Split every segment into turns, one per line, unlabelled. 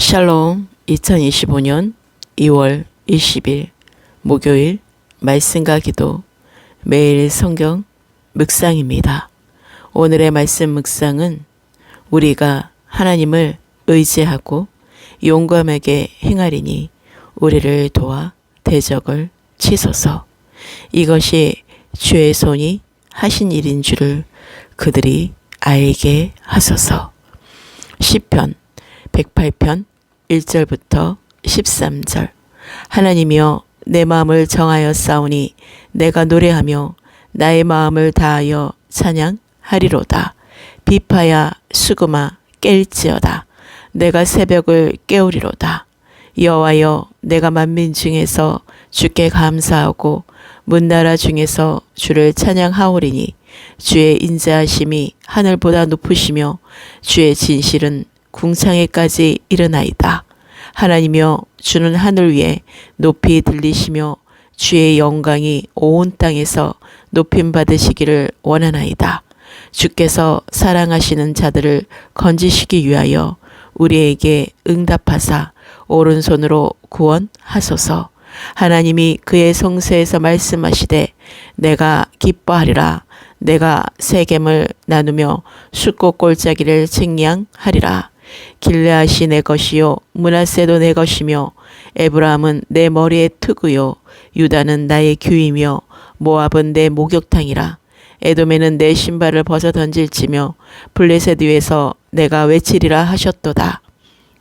샬롬 2025년 2월 20일 목요일 말씀과 기도 매일 성경 묵상입니다. 오늘의 말씀 묵상은 우리가 하나님을 의지하고 용감하게 행하리니 우리를 도와 대적을 치소서. 이것이 주의 손이 하신 일인 줄을 그들이 알게 하소서. 시편 108편 1절부터 13절 하나님이여 내 마음을 정하여 싸우니 내가 노래하며 나의 마음을 다하여 찬양하리로다. 비파야 수금아 깰지어다. 내가 새벽을 깨우리로다. 여호와여 내가 만민 중에서 주께 감사하고 문나라 중에서 주를 찬양하오리니 주의 인자하심이 하늘보다 높으시며 주의 진실은 궁창에까지 이르나이다. 하나님여 주는 하늘 위에 높이 들리시며 주의 영광이 온 땅에서 높임 받으시기를 원하나이다. 주께서 사랑하시는 자들을 건지시기 위하여 우리에게 응답하사 오른손으로 구원하소서. 하나님이 그의 성세에서 말씀하시되 내가 기뻐하리라 내가 세겜을 나누며 숫꽃 골짜기를 칭량하리라 길레앗이 내 것이요 문하세도 내 것이며 에브라함은 내 머리의 투구요 유다는 나의 규이며 모압은 내 목욕탕이라. 에돔에는 내 신발을 벗어 던질지며 블레셋 위에서 내가 외치리라 하셨도다.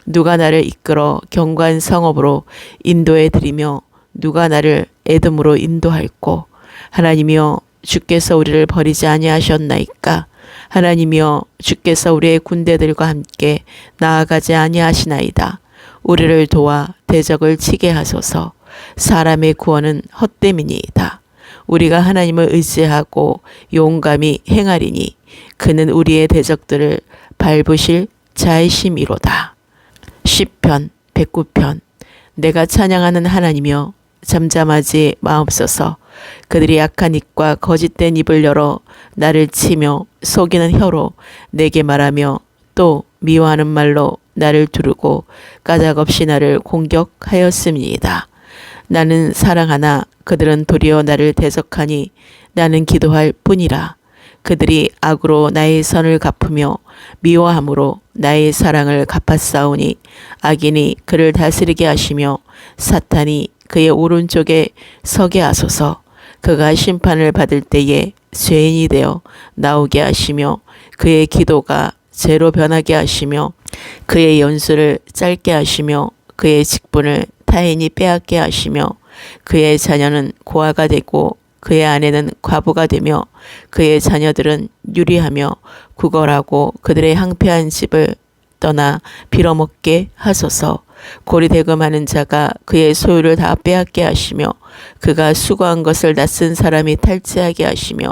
누가 나를 이끌어 경관 성읍으로 인도해 드리며 누가 나를 에돔으로 인도할꼬? 하나님이여 주께서 우리를 버리지 아니하셨나이까 하나님이여 주께서 우리의 군대들과 함께 나아가지 아니하시나이다. 우리를 도와 대적을 치게 하소서. 사람의 구원은 헛됨이니이다. 우리가 하나님을 의지하고 용감히 행하리니 그는 우리의 대적들을 밟으실 자의심이로다. 시편 109편. 내가 찬양하는 하나님이여 잠잠하지 마옵소서. 그들이 약한 입과 거짓된 입을 열어 나를 치며 속이는 혀로 내게 말하며 또 미워하는 말로 나를 두르고 까닭없이 나를 공격하였음이다. 나는 사랑하나 그들은 도리어 나를 대적하니 나는 기도할 뿐이라. 그들이 악으로 나의 선을 갚으며 미워함으로 나의 사랑을 갚았사오니 악인이 그를 다스리게 하시며 사탄이 그의 오른쪽에 서게 하소서. 그가 심판을 받을 때에 죄인이 되어 나오게 하시며 그의 기도가 죄로 변하게 하시며 그의 연수를 짧게 하시며 그의 직분을 타인이 빼앗게 하시며 그의 자녀는 고아가 되고 그의 아내는 과부가 되며 그의 자녀들은 유리하며 구걸하고 그들의 항폐한 집을 떠나 빌어먹게 하소서. 고리 대금하는 자가 그의 소유를 다 빼앗게 하시며 그가 수고한 것을 낯선 사람이 탈취하게 하시며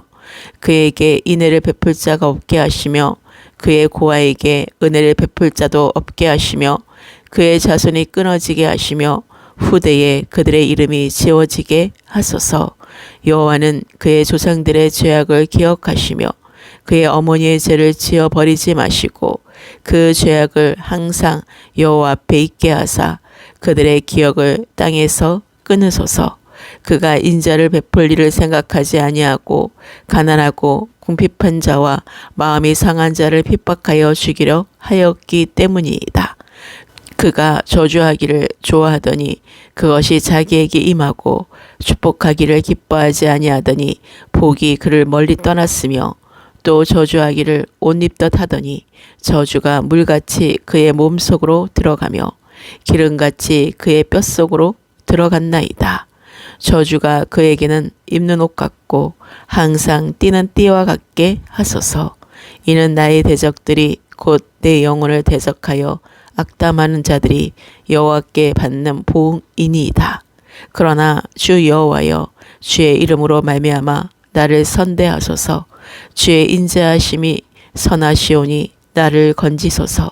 그에게 인애를 베풀 자가 없게 하시며 그의 고아에게 은혜를 베풀 자도 없게 하시며 그의 자손이 끊어지게 하시며 후대에 그들의 이름이 지워지게 하소서. 여호와는 그의 조상들의 죄악을 기억하시며 그의 어머니의 죄를 지어 버리지 마시고 그 죄악을 항상 여호와 앞에 있게 하사 그들의 기억을 땅에서 끊으소서. 그가 인자를 베풀 일을 생각하지 아니하고 가난하고 궁핍한 자와 마음이 상한 자를 핍박하여 죽이려 하였기 때문이다. 그가 저주하기를 좋아하더니 그것이 자기에게 임하고 축복하기를 기뻐하지 아니하더니 복이 그를 멀리 떠났으며 또 저주하기를 옷 입듯 하더니 저주가 물같이 그의 몸속으로 들어가며 기름같이 그의 뼛속으로 들어갔나이다. 저주가 그에게는 입는 옷 같고 항상 뛰는 띠와 같게 하소서. 이는 나의 대적들이 곧 내 영혼을 대적하여 악담하는 자들이 여호와께 받는 보응이니이다. 그러나 주 여호와여 주의 이름으로 말미암아 나를 선대하소서 주의 인자하심이 선하시오니 나를 건지소서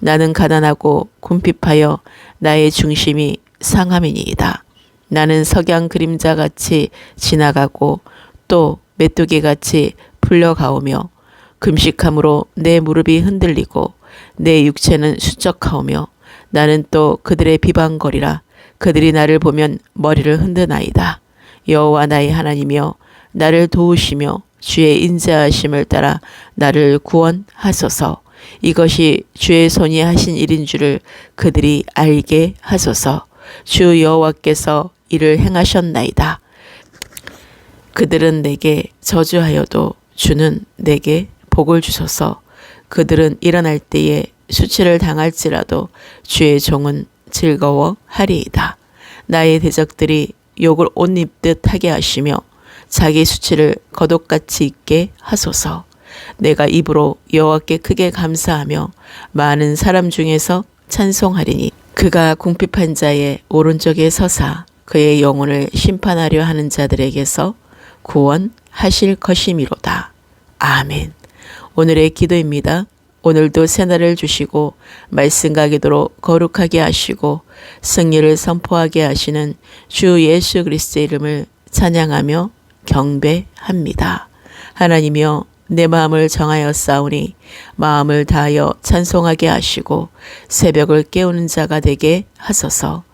나는 가난하고 궁핍하여 나의 중심이 상함이니이다. 나는 석양 그림자 같이 지나가고 또 메뚜기 같이 풀려가오며 금식함으로 내 무릎이 흔들리고 내 육체는 수척하오며 나는 또 그들의 비방거리라. 그들이 나를 보면 머리를 흔드나이다. 여호와 나의 하나님이여 나를 도우시며 주의 인자하심을 따라 나를 구원하소서. 이것이 주의 손이 하신 일인 줄을 그들이 알게 하소서. 주 여호와께서 이를 행하셨나이다. 그들은 내게 저주하여도 주는 내게 복을 주소서. 그들은 일어날 때에 수치를 당할지라도 주의 종은 즐거워하리이다. 나의 대적들이 욕을 옷 입듯 하게 하시며 자기 수치를 거독같이 있게 하소서. 내가 입으로 여호와께 크게 감사하며 많은 사람 중에서 찬송하리니 그가 궁핍한 자의 오른쪽에 서사 그의 영혼을 심판하려 하는 자들에게서 구원하실 것이미로다. 아멘. 오늘의 기도입니다. 오늘도 새날을 주시고 말씀과 기도로 거룩하게 하시고 승리를 선포하게 하시는 주 예수 그리스도의 이름을 찬양하며 경배합니다. 하나님이여 내 마음을 정하여 싸우니 마음을 다하여 찬송하게 하시고 새벽을 깨우는 자가 되게 하소서.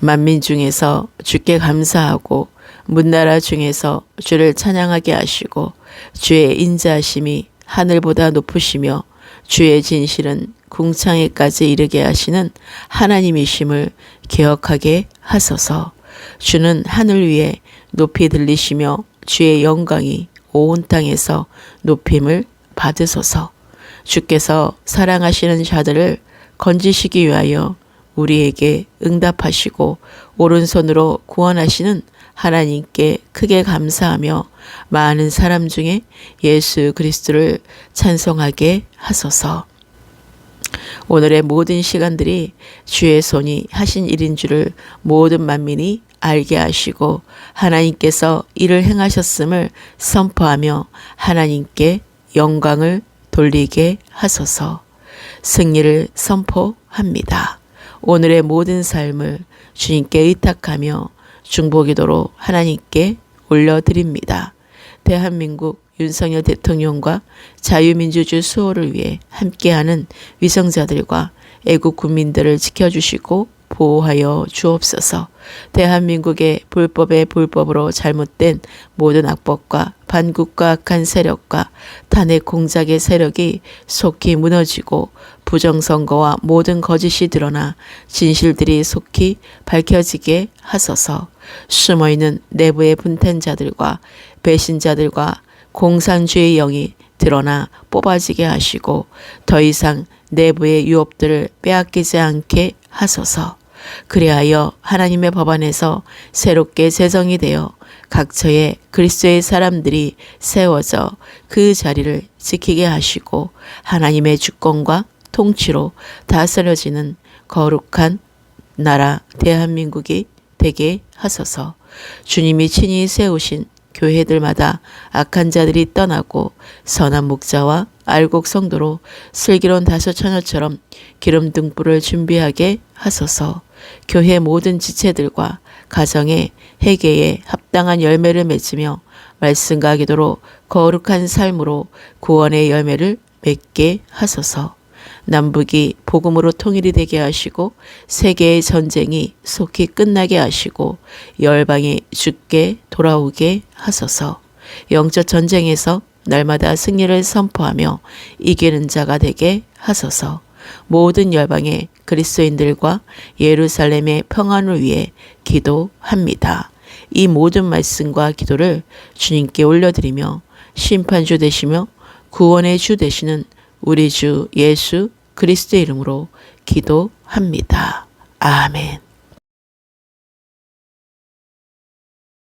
만민 중에서 주께 감사하고 문나라 중에서 주를 찬양하게 하시고 주의 인자하심이 하늘보다 높으시며 주의 진실은 궁창에까지 이르게 하시는 하나님이심을 기억하게 하소서. 주는 하늘 위에 높이 들리시며 주의 영광이 온 땅에서 높임을 받으소서. 주께서 사랑하시는 자들을 건지시기 위하여 우리에게 응답하시고 오른손으로 구원하시는 하나님께 크게 감사하며 많은 사람 중에 예수 그리스도를 찬송하게 하소서. 오늘의 모든 시간들이 주의 손이 하신 일인 줄을 모든 만민이 알게 하시고 하나님께서 이를 행하셨음을 선포하며 하나님께 영광을 돌리게 하소서. 승리를 선포합니다. 오늘의 모든 삶을 주님께 의탁하며 중보기도로 하나님께 올려드립니다. 대한민국 윤석열 대통령과 자유민주주의 수호를 위해 함께하는 위성자들과 애국 국민들을 지켜주시고 보호하여 주옵소서. 대한민국의 불법의 불법으로 잘못된 모든 악법과 반국과 악한 세력과 탄핵 공작의 세력이 속히 무너지고 부정선거와 모든 거짓이 드러나 진실들이 속히 밝혀지게 하소서. 숨어있는 내부의 분텐자들과 배신자들과 공산주의 영이 드러나 뽑아지게 하시고 더 이상 내부의 유업들을 빼앗기지 않게 하소서. 그리하여 하나님의 법 안에서 새롭게 제정이 되어 각처에 그리스도의 사람들이 세워져 그 자리를 지키게 하시고 하나님의 주권과 통치로 다스려지는 거룩한 나라 대한민국이 되게 하소서. 주님이 친히 세우신 교회들마다 악한 자들이 떠나고 선한 목자와 알곡 성도로 슬기로운 다섯 처녀처럼 기름 등불을 준비하게 하소서. 교회 모든 지체들과 가정의 회개에 합당한 열매를 맺으며 말씀과 기도로 거룩한 삶으로 구원의 열매를 맺게 하소서. 남북이 복음으로 통일이 되게 하시고 세계의 전쟁이 속히 끝나게 하시고 열방이 죽게 돌아오게 하소서. 영적 전쟁에서 날마다 승리를 선포하며 이기는 자가 되게 하소서. 모든 열방의 그리스도인들과 예루살렘의 평안을 위해 기도합니다. 이 모든 말씀과 기도를 주님께 올려드리며 심판주 되시며 구원의 주 되시는 우리 주 예수 그리스도의 이름으로 기도합니다. 아멘.